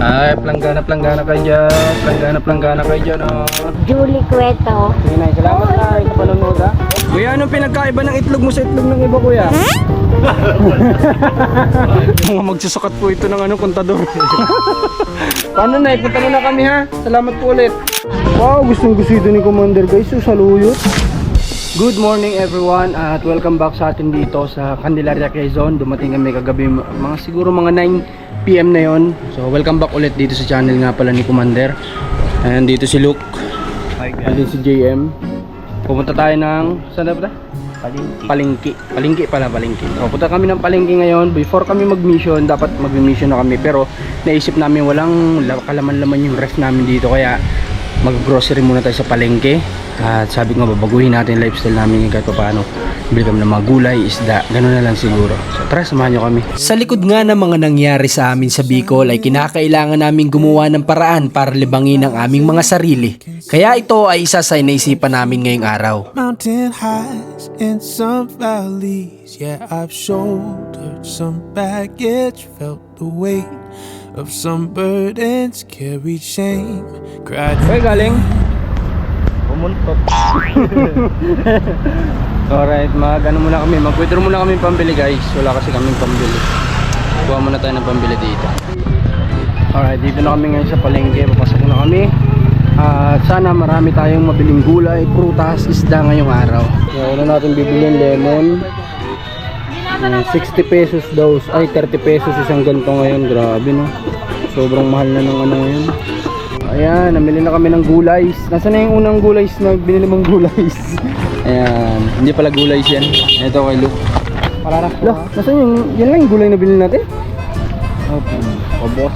Ay, planggana, planggana kayo dyan. Planggana, planggana kayo dyan, oh. Julie Cueto. Sige na, salamat na sa panonood, ha. Kuya, anong pinagkaiba ng itlog mo sa itlog ng iba, kuya? Mga magsusukat po ito ng ano, kontador. Paano na, punta na, na kami ha. Salamat po ulit. Wow, gustong gusto ito ni Commander guys. So, saluyot. Good morning everyone at welcome back sa atin dito sa Candelaria Quezon. Dumating kami kagabi mga siguro mga 9 PM na yon. So welcome back ulit dito sa channel nga pala ni Commander. And dito si Luke. Hi guys. si JM. Pupunta tayo ng saan na ba? Palingki. Palingki. Palingki pala, palingki. So, punta kami ng palingki ngayon. Before kami mag-mission, dapat mag-mission na kami. Pero naisip namin walang la- kalaman-laman yung ref namin dito. Kaya mag-grocery muna tayo sa palengke. At sabi ko babaguhin natin yung lifestyle namin kahit pa paano. Bili kami ng mga gulay, isda, gano'n na lang siguro. So tara, samahan nyo kami. Sa likod nga ng mga nangyari sa amin sa Bicol ay kinakailangan namin gumawa ng paraan para libangin ang aming mga sarili. Kaya ito ay isa sa inaisipan namin ngayong araw. Mountain highs and some valleys. Yeah, I've shouldered some baggage, felt the weight of some burdens, carried shame, cried. Uy, galing? Pumuntok. Alright, mag ano muna kami, mag-withdraw muna kami pambili guys. Wala kasi kaming pambili. Kuha muna tayo ng pambili dito. Alright, dito na kami ngayon sa palengke. Papasok na kami. At sana marami tayong mabiling gulay, prutas, isda ngayong araw. Yung una natin bibilin lemon. Ah, 60 pesos daw. Ay, 30 pesos isang ganito ngayon. Grabe no. Sobrang mahal na ng ano ngayon. Ayan, namili na kami ng gulays. Nasaan na yung unang gulays na binili mong gulays? Ayan, hindi pala gulays yan. Ito kay Luke. Para Lo, nasaan yung, yan lang yung gulay na binili natin? Okay, pabos.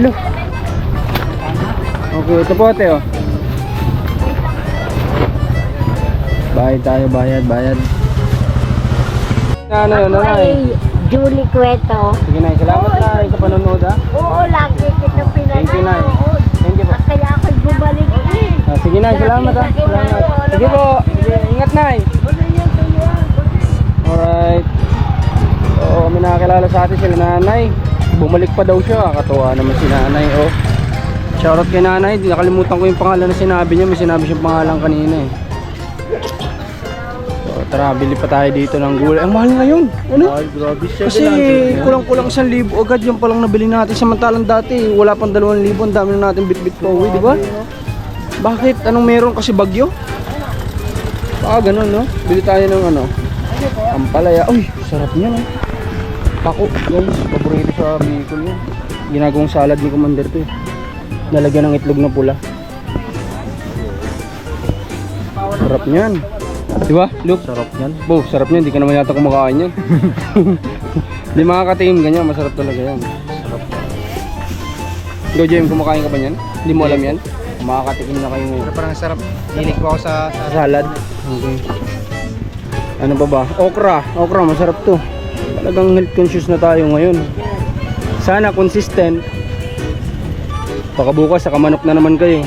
Lo. Okay, ito po ate oh. Bayad tayo, bayad, bayad. Ano yun, Ako nanay? Julie Cueto. Sige na, salamat na sa panonood ha. Oo, lagi kita Thank you, pinanood. Thank you po. Kaya ako'y bumalik eh. Ah, sige na, salamat ha. Salamat. Sige po, sige, ingat na Alright. Oo, kami nakakilala sa atin sila nanay. Bumalik pa daw siya. Katuwa naman si nanay. Oh. Shoutout kay nanay. Nakalimutan ko yung pangalan na sinabi niya. May sinabi siyang pangalan kanina eh. Tara, bili pa tayo dito ng gulay. Ang mahal ngayon. Ano? Ay, grabe Kasi kulang-kulang isang libo agad yung palang nabili natin. Samantalang dati, wala pang dalawang libo. Ang dami na natin bit-bit pa uwi, di ba? Bakit? Anong meron kasi bagyo? Baka ganun, no? Bili tayo ng ano? Ampalaya. Uy, sarap niya, no? Pako, guys. Paborito sa Bicol niya. Ginagawang salad ni Commander to, eh. Nalagyan ng itlog na pula. Sarap niyan. Di ba, Luke? Sarap niyan. Bo, sarap niyan. Hindi ka naman yata kumakain yan. Hindi makakatingin ganyan. Masarap talaga yan. Sarap. Ikaw, Jem, kumakain ka ba yan? Hindi mo alam yan? Makakatikim na kayo ngayon. Parang sarap. Hilig ko ako sa, sa Salad. Okay. Ano pa ba? Okra. Okra, masarap to. Talagang health conscious na tayo ngayon. Sana consistent. Baka bukas, saka manok na naman kayo.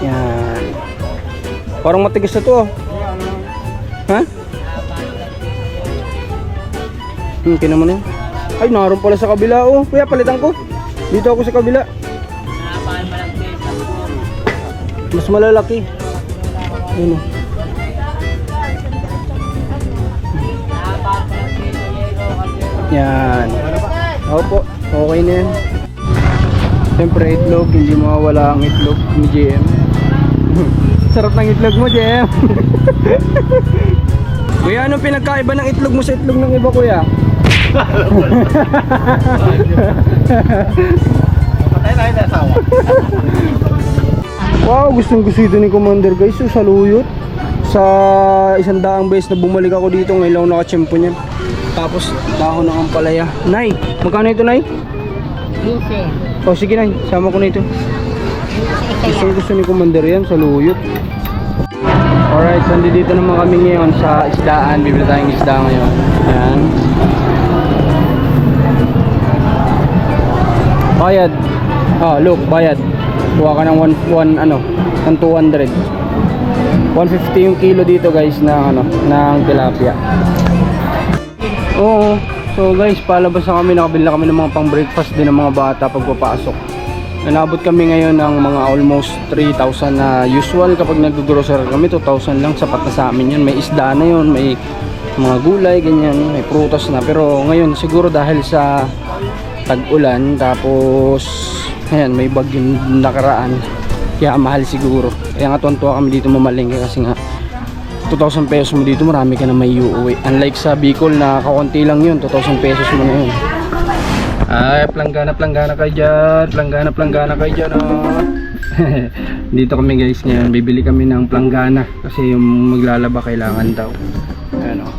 Yan. Parang matigas na to. oh. Ha? Hmm, kina mo na yun. Ay, naroon pala sa kabila. Oh, kuya, palitan ko. Dito ako sa kabila. Mas malalaki. Ayun oh. Yan. Opo, okay na yan. Siyempre itlog, hindi mawawala ang itlog ni JM. Sarap ng itlog mo, JM. kuya, anong pinagkaiba ng itlog mo sa itlog ng iba, kuya? Patay asawa. Wow, gustong gusto ito ni Commander guys. So, saluyot. Sa isang daang beses na bumalik ako dito, ngayon lang ako nakachempo niyan. Tapos, dahon ng ampalaya. Nay, magkano ito, Nay? Lise. O, sige, Nay. Sama ko na ito. Gusto gusto ni Commander yan, saluyot. Alright, so dito naman kami ngayon sa isdaan. Bibili tayong isda ngayon. Ayan. Bayad. Ah, look, bayad. Kuha ka ng 1 ano, ng 200. 150 yung kilo dito guys na ano, ng tilapia. Oo. So guys, palabas na kami, nakabili na kami ng mga pang breakfast din ng mga bata pagpapasok. Nalabot kami ngayon ng mga almost 3,000 na usual kapag nag-grocery kami, 2,000 lang, sapat na sa amin yun. May isda na yun, may mga gulay, ganyan, may prutas na. Pero ngayon siguro dahil sa tag-ulan, tapos ayan, may bagyong nakaraan, kaya mahal siguro. Kaya nga tuwan-tuwa kami dito mamalengke kasi nga 2,000 pesos mo dito, marami ka na may uuwi. Unlike sa Bicol na kaunti lang yun, 2,000 pesos mo na yun. Ay, planggana, planggana kayo dyan. Planggana, planggana kayo dyan. Oh. dito kami guys ngayon. Bibili kami ng planggana. Kasi yung maglalaba kailangan daw. Ayan oh.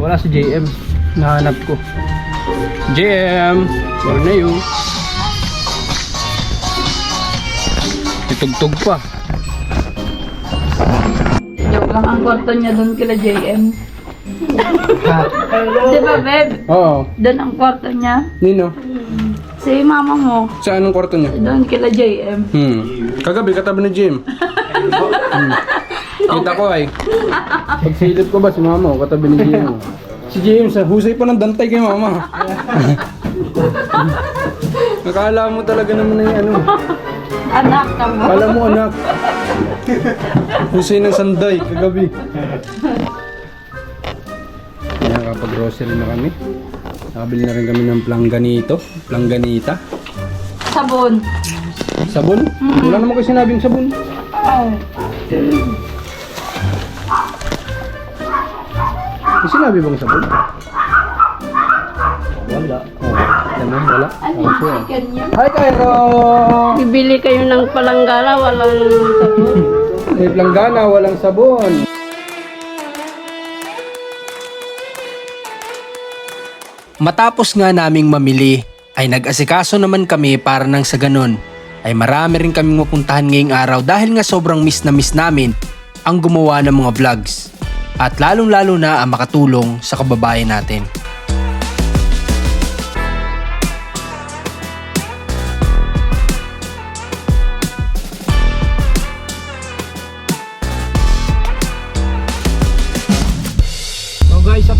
Wala si JM. Nahanap ko. JM! Where na you? Itugtog pa. Joke lang ang kwarto niya doon kila JM. Ha? Di ba, Beb? Oo. Doon ang kwarto niya. Nino? Si mama mo, Sa anong kwarto niya? doon kila JM. Hmm. Kagabi, katabi ni Jim. hmm. Kita ko ay. Pagsilip ko ba si mama o katabi ni Jim? oh. Si Jim, sa husay pa ng dantay kay mama. Nakala mo talaga naman na yung ano. Anak ka mo. Kala mo anak. Husay ng sanday, kagabi. Kaya kapag grocery na kami. Nakabili na rin kami ng plangganito. Plangganita. Sabon. Sabon? Wala naman kayo sinabing sabon. Oh. May sinabi bang sabon? Wala. Oh, naman wala. Ano Oh, yung sure. Hi, Cairo! Bibili kayo ng palanggana, walang sabon. May planggana, walang sabon. Matapos nga naming mamili, ay nag-asikaso naman kami para nang sa ganun ay marami rin kaming mapuntahan ngayong araw dahil nga sobrang miss na miss namin ang gumawa ng mga vlogs at lalong lalo na ang makatulong sa kababayan natin.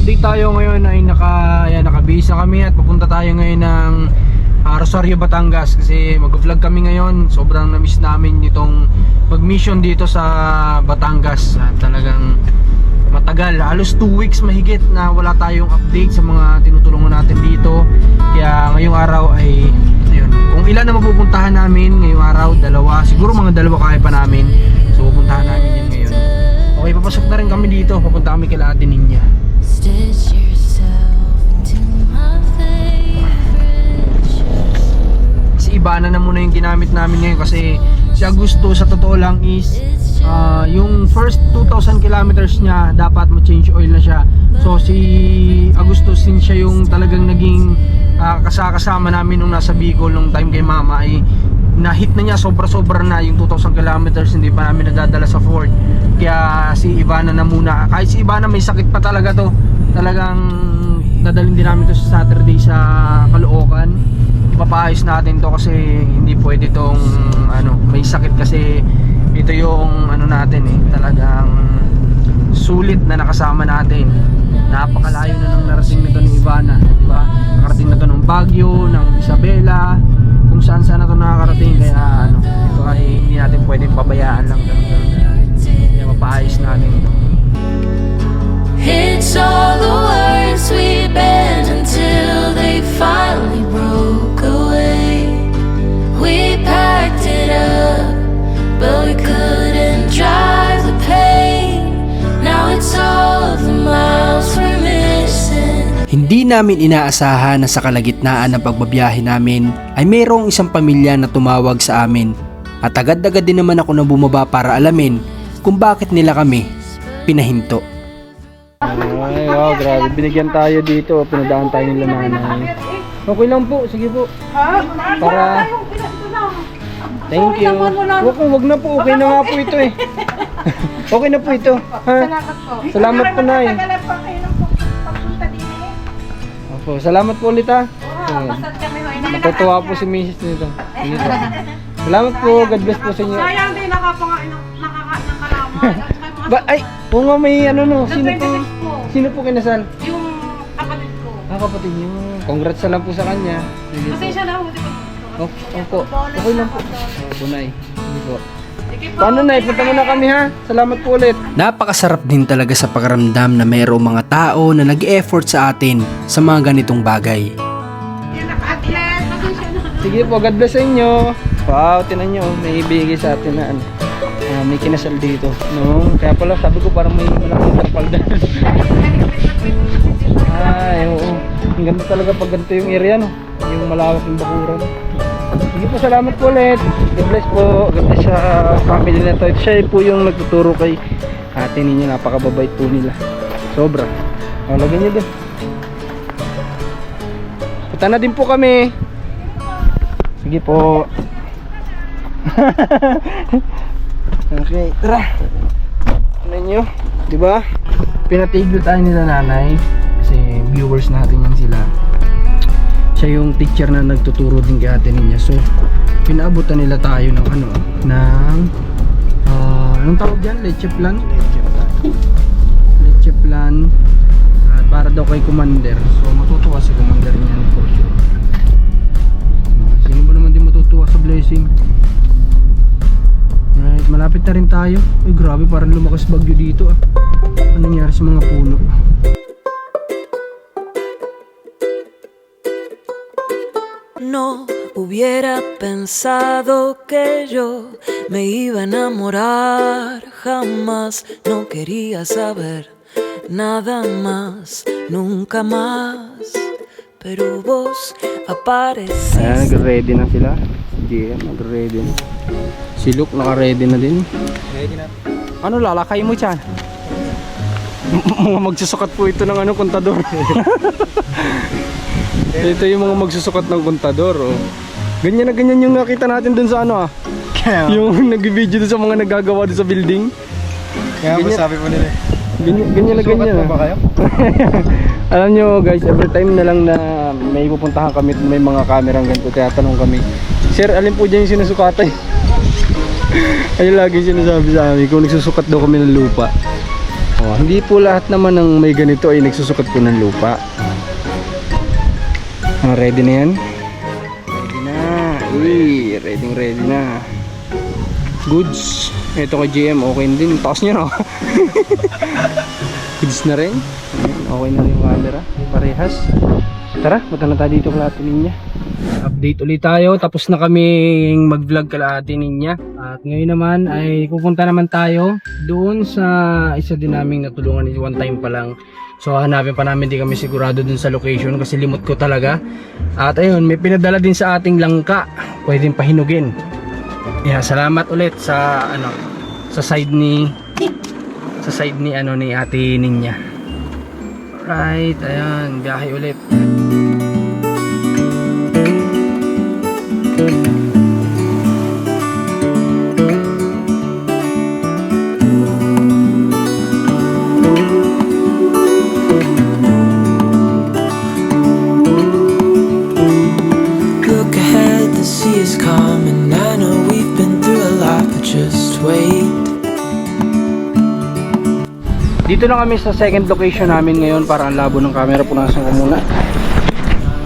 Update tayo ngayon ay naka, ayan, nakabisa kami at papunta tayo ngayon ng ah, Rosario, Batangas kasi mag-vlog kami ngayon. Sobrang na-miss namin itong mag-mission dito sa Batangas. At talagang matagal, halos 2 weeks mahigit na wala tayong update sa mga tinutulungan natin dito. Kaya ngayong araw ay ayun, kung ilan na mapupuntahan namin ngayong araw, dalawa, siguro mga dalawa kaya pa namin. So pupuntahan namin yun ngayon. Okay, papasok na rin kami dito. Papunta kami kila Ate Ninya. Si Ibana na muna yung ginamit namin ngayon kasi si Augusto sa totoo lang is ah, yung first 2,000 kilometers niya dapat ma-change oil na siya. So si Augusto since siya yung talagang naging ah, kasakasama namin nung nasa Bicol nung time kay mama ay na-hit na niya sobra-sobra na yung 2,000 kilometers hindi pa namin nadadala sa Ford. Kaya si Ivana na muna. Kahit si Ivana may sakit pa talaga to. Talagang dadalhin din namin to sa Saturday sa Caloocan. Ipapaayos natin to kasi hindi pwede tong ano may sakit kasi ito yung ano natin eh talagang sulit na nakasama natin. Napakalayo na nang narating nito ni Ivana di ba? Nakarating na to ng Baguio ng Isabela kung saan saan na to nakakarating kaya ano ito ay hindi natin pwedeng pabayaan lang ganun. kaya mapaayos natin to It's all the words we bent until they finally broke away. We packed it up, but we couldn't Hindi namin inaasahan na sa kalagitnaan ng pagbabiyahe namin ay mayroong isang pamilya na tumawag sa amin at agad-agad din naman ako na bumaba para alamin kung bakit nila kami pinahinto. Ay, wow, grabe. Binigyan tayo dito. Pinadaan tayo nila nanay. Okay lang po. Sige po. Para... Thank you. Wag, wag na po. Okay na nga po ito eh. okay na po ito. Ha? Salamat po. Nay. Opo, salamat po ulit ha. Ayan. Matutuwa po si Mrs. nito. Dito. Salamat po. God bless po sa inyo. Sayang din nakapangain nakaka ng kalaman. Ba, ay, oo nga may ano no. Sino po? po. Sino po kinasal? Yung kapatid ko. Ah, kapatid niyo. Congrats na lang po sa kanya. Sige po. Pasensya na ho? Oh, opo. Okay lang po. Opo, Nay. Sige po. Paano, Nay? Punta muna kami, ha? Salamat po ulit. Napakasarap din talaga sa pakiramdam na mayroong mga tao na nag-effort sa atin sa mga ganitong bagay. Na. Sige po, God bless sa inyo. Wow, tinan nyo, may ibigay sa atin na ano. ah, may kinasal dito. No? Kaya pala sabi ko parang may malaking trapal dyan. Ay, oo. Ang ganda talaga pag ganito yung area, no? Yung malawak yung bakuran. Sige po, salamat po ulit. God bless po. God bless sa family na to. Siya po yung nagtuturo kay ate ninyo. Napakababait po nila. Sobra. O, lagyan nyo din. Punta na din po kami. Sige po. okay, tara. Tignan nyo, di ba? Pinatigil tayo nila nanay kasi viewers natin yan sila. Siya yung teacher na nagtuturo din kay ate niya. So, pinaabutan nila tayo ng ano, ng ah, anong tawag dyan? Leche plan? Leche plan. At para daw kay commander. So, matutuwa si commander niyan for sure. Sino ba naman din matutuwa sa blessing? Right, malapit na rin tayo. Ay grabe, parang lumakas bagyo dito ah. Ano nangyari sa mga puno? No hubiera pensado que yo me iba a enamorar jamás. No quería saber nada más, nunca más. Pero vos Ayan, apareciste. nag-ready na sila. Si GM, nag-ready na. Si Luke, naka-ready na din. Ready na. Ano, lalakay mo dyan? mga magsusukat po ito ng ano, kontador. ito yung mga magsusukat ng kontador. Oh. Ganyan na ganyan yung nakita natin dun sa ano ah. yung nag-video dun sa mga nagagawa dun sa building. Kaya Ganyan. sabi po nila. eh. Ganyan, ganyan na Sukat ganyan. po ah. ba kayo? Alam nyo guys, every time na lang na may pupuntahan kami may mga kamerang ganito, kaya tanong kami, Sir, alin po dyan yung sinusukatan? Ayun lagi sinasabi sa amin, kung nagsusukat daw kami ng lupa. Oh, hindi po lahat naman ng may ganito ay nagsusukat po ng lupa. Ah, ready na yan? Ready na. Uy, ready ready na. Goods. Ito kay GM, okay din. Taas niya na. Goods na rin. Okay na rin yung camera. Parehas. Tara, punta na tayo dito kala niya. Update ulit tayo. Tapos na kaming mag-vlog kala niya. At ngayon naman ay pupunta naman tayo doon sa isa din naming natulungan one time pa lang. So hanapin pa namin di kami sigurado dun sa location kasi limot ko talaga. At ayun, may pinadala din sa ating langka. Pwedeng pahinugin. Yeah, salamat ulit sa ano sa side ni sa side ni ano ni Ate Ninya. Right, ayan, biyahe ulit. Dito na kami sa second location namin ngayon para ang labo ng camera punasan ko muna.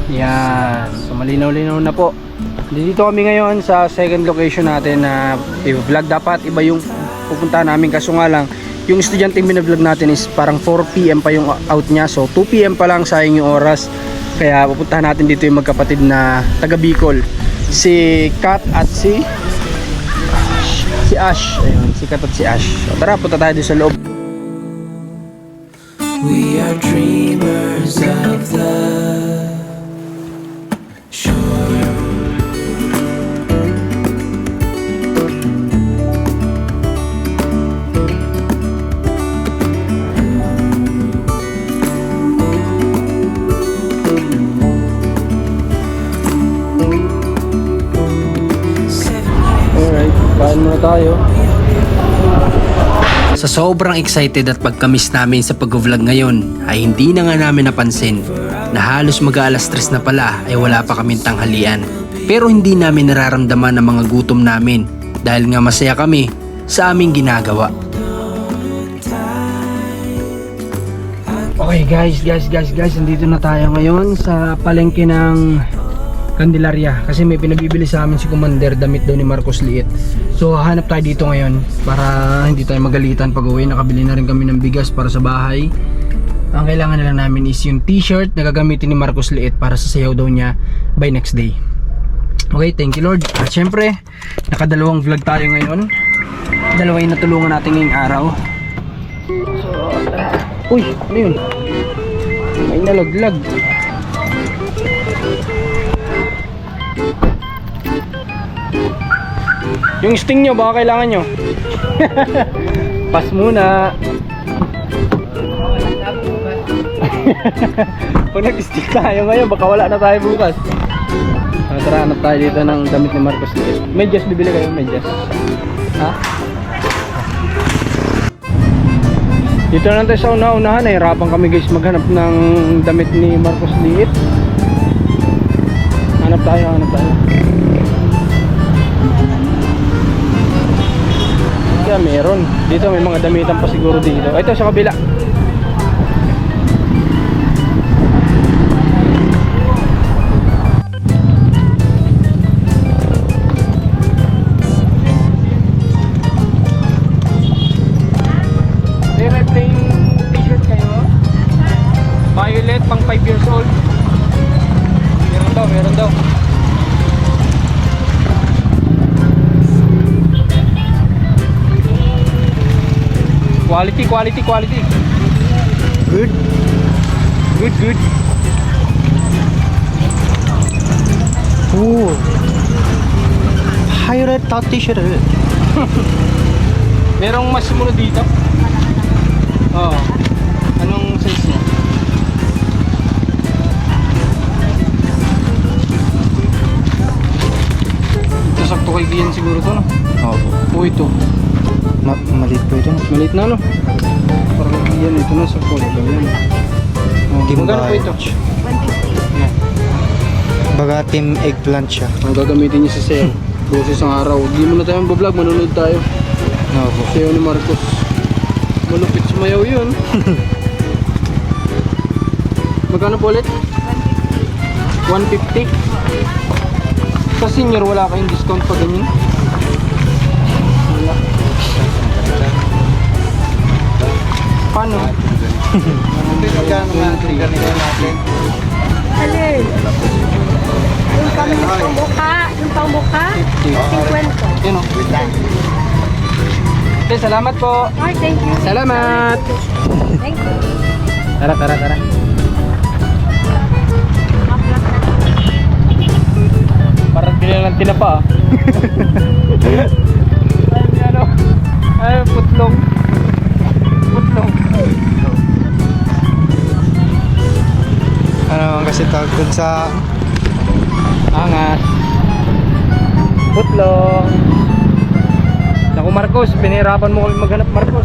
Yan. So malinaw-linaw na po. Dito kami ngayon sa second location natin na i-vlog. Dapat iba yung pupunta namin kaso nga lang yung estudyante binavlog natin is parang 4pm pa yung out niya. So 2pm pa lang sayang yung oras. Kaya pupuntahan natin dito yung magkapatid na taga Bicol. Si Kat at si si Ash. Ayun, si Kat at si Ash. So tara, punta tayo dito sa loob. We are dreamers of the shore. Alright, tayo. Sa sobrang excited at pagkamis namin sa pag-vlog ngayon ay hindi na nga namin napansin na halos mag-aalas stress na pala ay wala pa kaming tanghalian. Pero hindi namin nararamdaman ang mga gutom namin dahil nga masaya kami sa aming ginagawa. Okay guys, guys, guys, guys, nandito na tayo ngayon sa palengke ng Candelaria kasi may pinabibili sa amin si Commander damit daw ni Marcos Liit. So hahanap tayo dito ngayon para hindi tayo magalitan pag uwi. Nakabili na rin kami ng bigas para sa bahay. Ang kailangan na lang namin is yung t-shirt na gagamitin ni Marcos Liit para sa sayaw daw niya by next day. Okay, thank you Lord. At syempre, nakadalawang vlog tayo ngayon. Dalawa yung natulungan natin ngayong araw. Uy, ano yun? May nalaglag. Yung sting nyo, baka kailangan nyo. Pas muna. Pag nag-stick tayo ngayon, baka wala na tayo bukas. Ah, tara, hanap tayo dito ng damit ni Marcos. Medyas, bibili kayo medyas. Ha? Dito na tayo sa una-unahan. Nahirapan kami guys maghanap ng damit ni Marcos Liit. Hanap tayo, hanap tayo. Meron. Dito may mga damitan pa siguro dito. Ito sa kabila. Quality, quality, quality. Good. Good, good. 오. Pirate top t-shirt. Merong mas mura dito. Oo. Oh. Anong size niya? Ito sakto kay Gian siguro to, no? Oo. Oh, ito. Po ito. Maliit na no? Parang Gian ito na sakto kay Gian. Oh, Team magkano po ito? Batch. Yeah. Baga team eggplant siya. Ang gagamitin niya sa sayo. Boses ang araw. Di mo na tayo vlog, manonood tayo. Opo. Sayo ni Marcos. Malupit sumayaw yun. Magkano po ulit? 150? Sa senior wala kayong discount pa ganyan? Paano? Alin? Yung pangbuka, yung pangbuka, 50. Yun o. Okay, salamat po. Ay, thank you. Salamat. Thank you. Tara, tara, tara. Parang ng tinapa ah. ay, ano? Ay. Putlong. Kasi tawag dun sa Angas. Putlong. Naku Marcos, pinahirapan mo kami maghanap Marcos.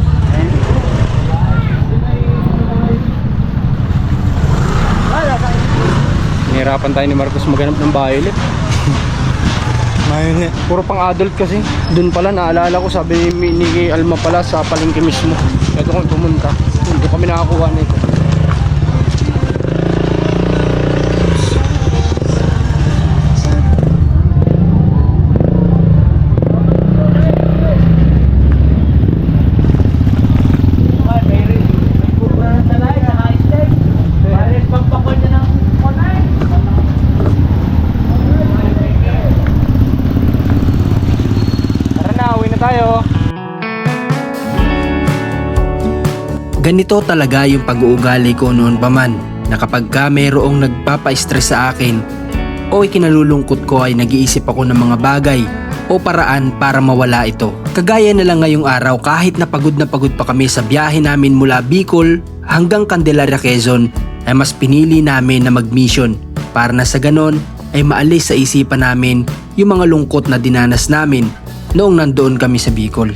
Pinahirapan tayo ni Marcos maghanap ng violet. mayroon Puro pang adult kasi. Doon pala naalala ko sabi ni, Alma pala sa palengke mismo. Ito kung pumunta. Doon kami nakakuha nito. Ganito talaga yung pag-uugali ko noon pa man na kapag ka mayroong nagpapa-stress sa akin o ikinalulungkot ko ay nag-iisip ako ng mga bagay o paraan para mawala ito. Kagaya na lang ngayong araw kahit na pagod na pagod pa kami sa biyahe namin mula Bicol hanggang Candelaria, Quezon ay mas pinili namin na mag-mission para na sa ganon ay maalis sa isipan namin yung mga lungkot na dinanas namin noong nandoon kami sa Bicol.